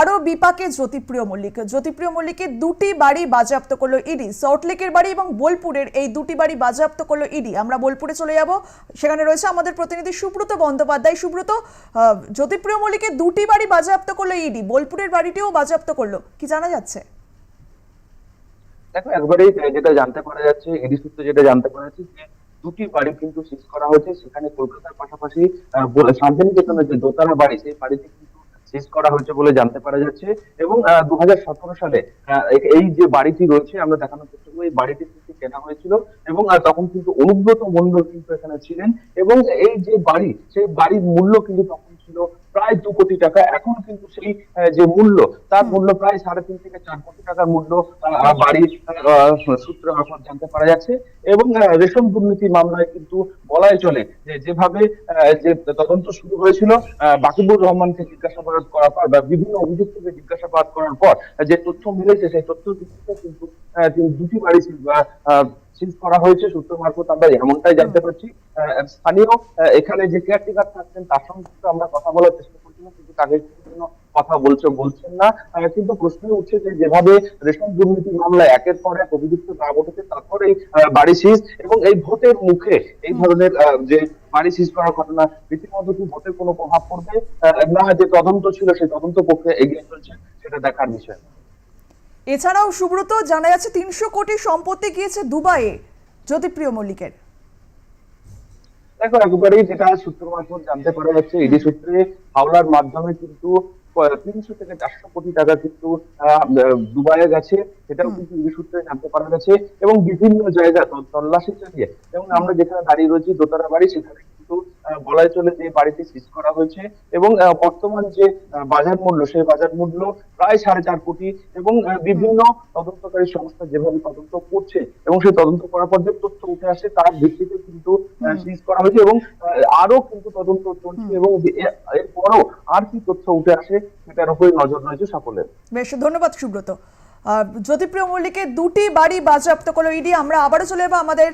আরও বিপাকে জ্যোতিপ্রিয় মল্লিক। জ্যোতিপ্রিয় মল্লিকের দুটি বাড়ি বাজেয়াপ্ত করল ইডি। সল্টলেকের বাড়ি এবং বোলপুরের এই দুটি বাড়ি বাজেয়াপ্ত করল ইডি। আমরা বোলপুরে চলে যাব। সেখানে রয়েছে আমাদের প্রতিনিধি সুব্রত বন্দ্যোপাধ্যায়। সুব্রত জ্যোতিপ্রিয় মল্লিকের দুটি বাড়ি বাজেয়াপ্ত করল ইডি। বোলপুরের বাড়িটিও বাজেয়াপ্ত করল। কি জানা যাচ্ছে? দেখো, একবারেই যেটা জানতে পারা যাচ্ছে এডি সূত্রে যেটা জানতে পারা যাচ্ছে যে দুটি বাড়ি কিন্তু সিজ করা হয়েছে। সেখানে কলকাতার পাশাপাশি শান্তিনিকেতনের যে দোতলা বাড়ি, সেই বাড়িতে সিজ করা হয়েছে বলে জানতে পারা যাচ্ছে এবং দু হাজার সতেরো সালে এই যে বাড়িটি রয়েছে, আমরা দেখানোর চেষ্টা করব, এই বাড়িটি কিন্তু কেনা হয়েছিল এবং তখন কিন্তু অনুব্রত মন্ডল কিন্তু এখানে ছিলেন এবং এই যে বাড়ি, সেই বাড়ির মূল্য কিন্তু তখন প্রায় দু কোটি টাকা। এখন কিন্তু সেই যে মূল্য তার মূল্য প্রায় সাড়ে তিন থেকে চার কোটি টাকার মূল্য বাড়ির সূত্রে মারফত জানতে পারা যাচ্ছে। এবং রেশন দুর্নীতি মামলায় কিন্তু বলাই চলে যে যেভাবে আহ, যে তদন্ত শুরু হয়েছিল আহ, বাকিবুর রহমানকে জিজ্ঞাসাবাদ করার পর বা বিভিন্ন অভিযুক্তকে জিজ্ঞাসাবাদ করার পর যে তথ্য মিলেছে সেই তথ্য কিন্তু দুটি বাড়ি সিজ করা হয়েছে সূত্র মারফত আমরা এমনটাই জানতে পারছি। স্থানীয় এখানে যে কেয়ারটেকার থাকছেন তার সঙ্গে আমরা কথা বলার চেষ্টা করছিলাম কিন্তু তাদের কথা বলছে বলছেন না। কিন্তু প্রশ্ন উঠছে যে যেভাবে রেশন দুর্নীতি মামলায় একের পর এক অভিযুক্ত না ঘটেছে তারপরে বাড়ি সিজ এবং এই ভোটের মুখে এই ধরনের যে বাড়ি সিজ করার ঘটনা রীতিমতো কি ভোটের কোনো প্রভাব পড়বে? না যে তদন্ত ছিল সেই তদন্ত প্রক্রিয়া এগিয়ে চলছে সেটা দেখার বিষয়। এছাড়াও সুব্রত জানা যাচ্ছে তিনশো কোটি সম্পত্তি গিয়েছে দুবাইয়ে। জ্যোতিপ্রিয় মল্লিকের। দেখো একেবারেই যেটা সূত্র মারফত জানতে পারা যাচ্ছে ইডি সূত্রে হাওলার মাধ্যমে কিন্তু তিনশো থেকে চারশো কোটি টাকা কিন্তু দুবাইয়ে গেছে সেটাও কিন্তু ইডি সূত্রে জানতে পারা গেছে এবং বিভিন্ন জায়গা তল- তল্লাশি চালিয়ে এবং আমরা যেখানে দাঁড়িয়ে রয়েছি দোতারা বাড়ি সেখানে চলে যে বাড়িতে সিজ করা হয়েছে এবং বর্তমান যে বাজার মূল্য সেই বাজার মূল্য প্রায় সাড়ে চার কোটি এবং বিভিন্ন তদন্তকারী সংস্থা যেভাবে তদন্ত করছে এবং সেই তদন্ত করার পর যে তথ্য উঠে আসে তার ভিত্তিতে কিন্তু সিজ করা হয়েছে এবং আরও কিন্তু তদন্ত চলছে এবং এরপরও আর কি তথ্য উঠে আসে সেটার উপরে নজর রয়েছে সকলের। বেশ ধন্যবাদ সুব্রত। জ্যোতিপ্রিয় মল্লিকের দুটি বাড়ি বাজেয়াপ্ত করল ইডি। আমরা আবারও চলে যাব আমাদের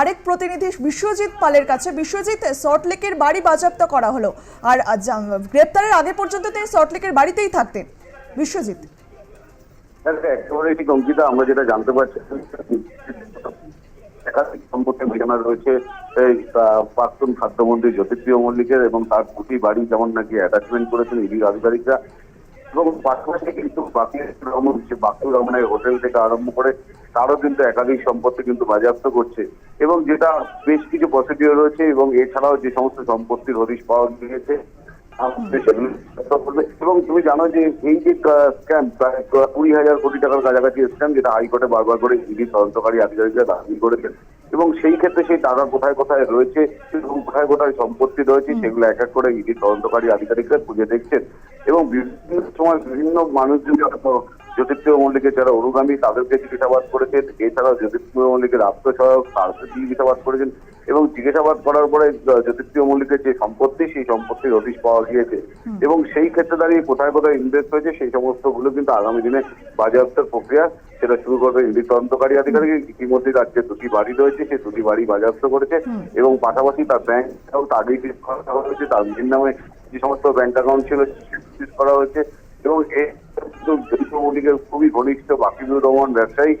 আরেক প্রতিনিধি বিশ্বজিৎ পালের কাছে। বিশ্বজিৎ সল্টলেকের বাড়ি বাজেয়াপ্ত করা হলো। আর গ্রেপ্তারের আগে পর্যন্ত তিনি সল্টলেকের বাড়িতেই থাকতেন। বিশ্বজিৎ। একেবারে ঠিক অঙ্কিতা, আমরা যেটা জানতে পারছি সম্পত্তি বিছানা রয়েছে, এই প্রাক্তন খাদ্যমন্ত্রী জ্যোতিপ্রিয় মল্লিকের এবং তার দুটি বাড়ি যেমন নাকি অ্যাটাচমেন্ট করেছেন ইডি আধিকারিকরা এবং পাশাপাশি কিন্তু বাকি রহমান যে বাকির রহমানের হোটেল থেকে আরম্ভ করে, তারও কিন্তু একাধিক সম্পত্তি কিন্তু বাজেয়াপ্ত করছে এবং যেটা বেশ কিছু প্রসিডিওর রয়েছে এবং এছাড়াও যে সমস্ত সম্পত্তির হদিশ পাওয়া গিয়েছে। এবং তুমি জানো যে এই যে স্ক্যাম প্রায় কুড়ি হাজার কোটি টাকার কাছাকাছি স্ক্যাম যেটা হাইকোর্টে বারবার করে ইডি তদন্তকারী আধিকারিকরা দাবি করেছেন এবং সেই ক্ষেত্রে সেই টাকা কোথায় কোথায় রয়েছে এবং কোথায় কোথায় সম্পত্তি রয়েছে সেগুলো এক এক করে ইডি তদন্তকারী আধিকারিকরা খুঁজে দেখছেন। এবং বিভিন্ন সময় বিভিন্ন মানুষজন জ্যোতিপ্রিয় মল্লিকের যারা অনুগামী তাদেরকে জিজ্ঞাসাবাদ করেছেন। এছাড়াও জ্যোতিপ্রিয় মল্লিকের আত্মসহায়ক তাদেরকে জিজ্ঞাসাবাদ করেছেন এবং জিজ্ঞাসাবাদ করার পরে জ্যোতিপ্রিয় মল্লিকের যে সম্পত্তি সেই সম্পত্তির অফিস পাওয়া গিয়েছে। এবং সেই ক্ষেত্রে দাঁড়িয়ে কোথায় কোথায় ইনভেস্ট হয়েছে সেই সমস্তগুলো কিন্তু আগামী দিনে বাজেয়াপ্তের প্রক্রিয়া সেটা শুরু করবে ইডি তদন্তকারী আধিকারিক। ইতিমধ্যে তার যে দুটি বাড়ি রয়েছে সেই দুটি বাড়ি বাজেয়াপ্ত করেছে এবং পাশাপাশি তার ব্যাংক অ্যাকাউন্ট আগেই করা হয়েছে। তার নিজের নামে যে সমস্ত ব্যাংক অ্যাকাউন্ট ছিল করা হয়েছে। এবং এ খুবই ঘনিষ্ঠ বাকিবুর রহমান ব্যবসায়ী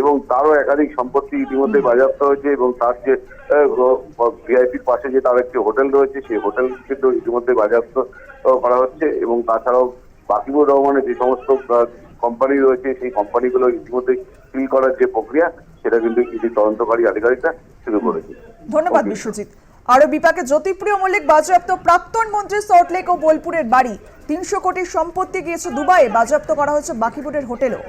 এবং তারও একাধিক সম্পত্তি ইতিমধ্যে বাজেয়াপ্ত হয়েছে এবং তার যে ভিআইপির পাশে যে তার একটি হোটেল রয়েছে সেই হোটেল কিন্তু ইতিমধ্যে বাজেয়াপ্ত করা হচ্ছে এবং তাছাড়াও বাকিবুর রহমানের যে সমস্ত কোম্পানি রয়েছে সেই কোম্পানিগুলো ইতিমধ্যে সিল করার যে প্রক্রিয়া সেটা কিন্তু ইডি তদন্তকারী আধিকারিকরা শুরু করেছে। ধন্যবাদ বিশ্বজিৎ। আরও বিপাকে জ্যোতিপ্রিয় মল্লিক বাজেয়াপ্ত প্রাক্তন মন্ত্রী সল্টলেক ও বোলপুরের বাড়ি। তিনশো কোটি সম্পত্তি গিয়েছে দুবাইয়ে। বাজেয়াপ্ত করা হয়েছে বাকিপুরের হোটেলও।